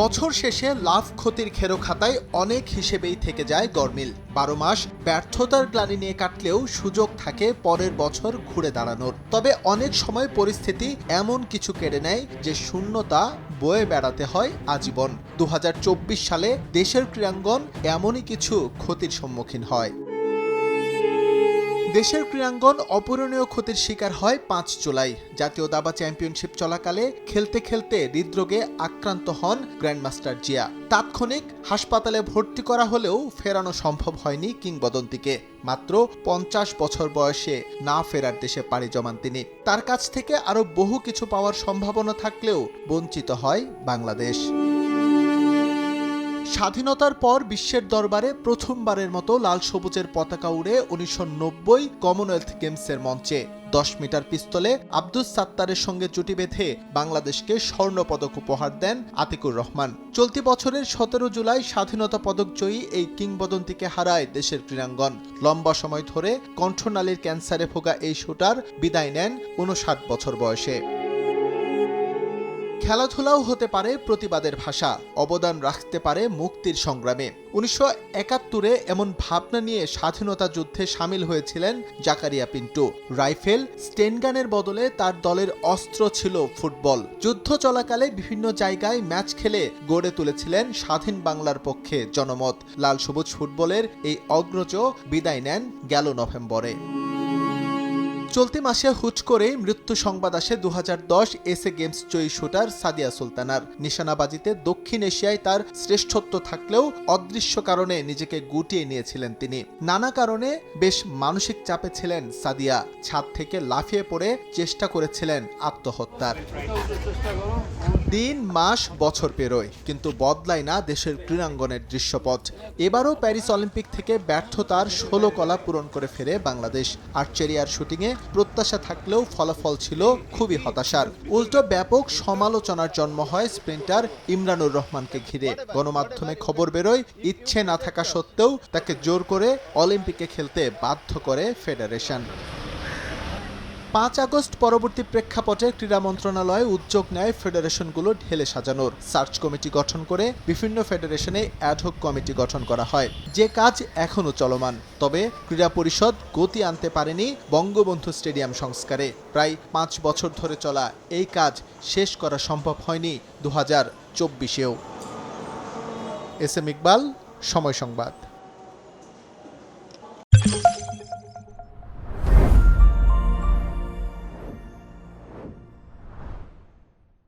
বছর শেষে লাভ ক্ষতির খেরো খাতায় অনেক হিসেবেই থেকে যায় গরমিল। বারো মাস ব্যর্থতার গ্লানি নিয়ে কাটলেও সুযোগ থাকে পরের বছর ঘুরে দাঁড়ানোর। তবে অনেক সময় পরিস্থিতি এমন কিছু কেড়ে নেয় যে শূন্যতা বয়ে বেড়াতে হয় আজীবন। দু হাজার চব্বিশ সালে দেশের ক্রীড়াঙ্গন এমনই কিছু ক্ষতির সম্মুখীন হয়। দেশের ক্রীড়াঙ্গন অপূরণীয় ক্ষতির শিকার হয় পাঁচ জুলাই। জাতীয় দাবা চ্যাম্পিয়নশিপ চলাকালে খেলতে খেলতে হৃদরোগে আক্রান্ত হন গ্র্যান্ডমাস্টার জিয়া। তাৎক্ষণিক হাসপাতালে ভর্তি করা হলেও ফেরানো সম্ভব হয়নি কিংবদন্তিকে। মাত্র পঞ্চাশ বছর বয়সে না ফেরার দেশে পাড়ি জমান তিনি। তার কাছ থেকে আরও বহু কিছু পাওয়ার সম্ভাবনা থাকলেও বঞ্চিত হয় বাংলাদেশ। স্বাধীনতার পর বিশ্বের দরবারে প্রথমবারের মতো লাল সবুজের পতাকা উড়ে উনিশশো নব্বই কমনওয়েলথ গেমসের মঞ্চে। দশ মিটার পিস্তলে আব্দুস সাত্তারের সঙ্গে জুটি বেঁধে বাংলাদেশকে স্বর্ণপদক উপহার দেন আতিকুর রহমান। চলতি বছরের সতেরো জুলাই স্বাধীনতা পদক জয়ী এই কিংবদন্তিকে হারায় দেশের ক্রীড়াঙ্গন। লম্বা সময় ধরে কণ্ঠনালীর ক্যান্সারে ভোগা এই শুটার বিদায় নেন উনষাট বছর বয়সে। খেলাধুলাও হতে পারে প্রতিবাদের ভাষা, অবদান রাখতে পারে মুক্তির সংগ্রামে। উনিশশো একাত্তরে এমন ভাবনা নিয়ে স্বাধীনতা যুদ্ধে সামিল হয়েছিলেন জাকারিয়া পিন্টু। রাইফেল স্টেনগানের বদলে তার দলের অস্ত্র ছিল ফুটবল। যুদ্ধ চলাকালে বিভিন্ন জায়গায় ম্যাচ খেলে গড়ে তুলেছিলেন স্বাধীন বাংলার পক্ষে জনমত। লাল সবুজ ফুটবলের এই অগ্রজ বিদায় নেন গেল নভেম্বরে। চলতি মাসে হুচ করে মৃত্যু সংবাদ আসে দু এসএ গেমস জয়ী শুটার সাদিয়া সুলতানার। নিশানাবাজিতে দক্ষিণ এশিয়ায় তার শ্রেষ্ঠত্ব থাকলেও অদৃশ্য কারণে নিজেকে গুটিয়ে নিয়েছিলেন তিনি। নানা কারণে বেশ মানসিক চাপে ছিলেন সাদিয়া। ছাদ থেকে লাফিয়ে পড়ে চেষ্টা করেছিলেন আত্মহত্যার। দিন মাস বছর পেরোয়, কিন্তু বদলায় না দেশের ক্রীড়াঙ্গনের দৃশ্যপট। এবারও প্যারিস অলিম্পিক থেকে ব্যর্থতার ষোলো কলা পূরণ করে ফেরে বাংলাদেশ। আর্চেরিয়ার শুটিংয়ে প্রত্যাশা থাকলেও ফলাফল ছিল খুবই হতাশার। উল্টো ব্যাপক সমালোচনার জন্ম হয় স্প্রিন্টার ইমরানুর রহমানকে ঘিরে। গণমাধ্যমে খবর বেরোয়, ইচ্ছে না থাকা সত্ত্বেও তাকে জোর করে অলিম্পিকে খেলতে বাধ্য করে ফেডারেশন। পাঁচ আগস্ট পরবর্তী প্রেক্ষাপটে ক্রীড়া মন্ত্রণালয় উদ্যোগ নেয় ফেডারেশনগুলো ঢেলে সাজানোর। সার্চ কমিটি গঠন করে বিভিন্ন ফেডারেশনে অ্যাডহক কমিটি গঠন করা হয়। যে কাজ এখনও চলমান। তবে ক্রীড়া পরিষদ গতি আনতে পারেনি বঙ্গবন্ধু স্টেডিয়াম সংস্কারে। প্রায় পাঁচ বছর ধরে চলা এই কাজ শেষ করা সম্ভব হয়নি দু হাজার চব্বিশেও। এস এম ইকবাল, সময় সংবাদ।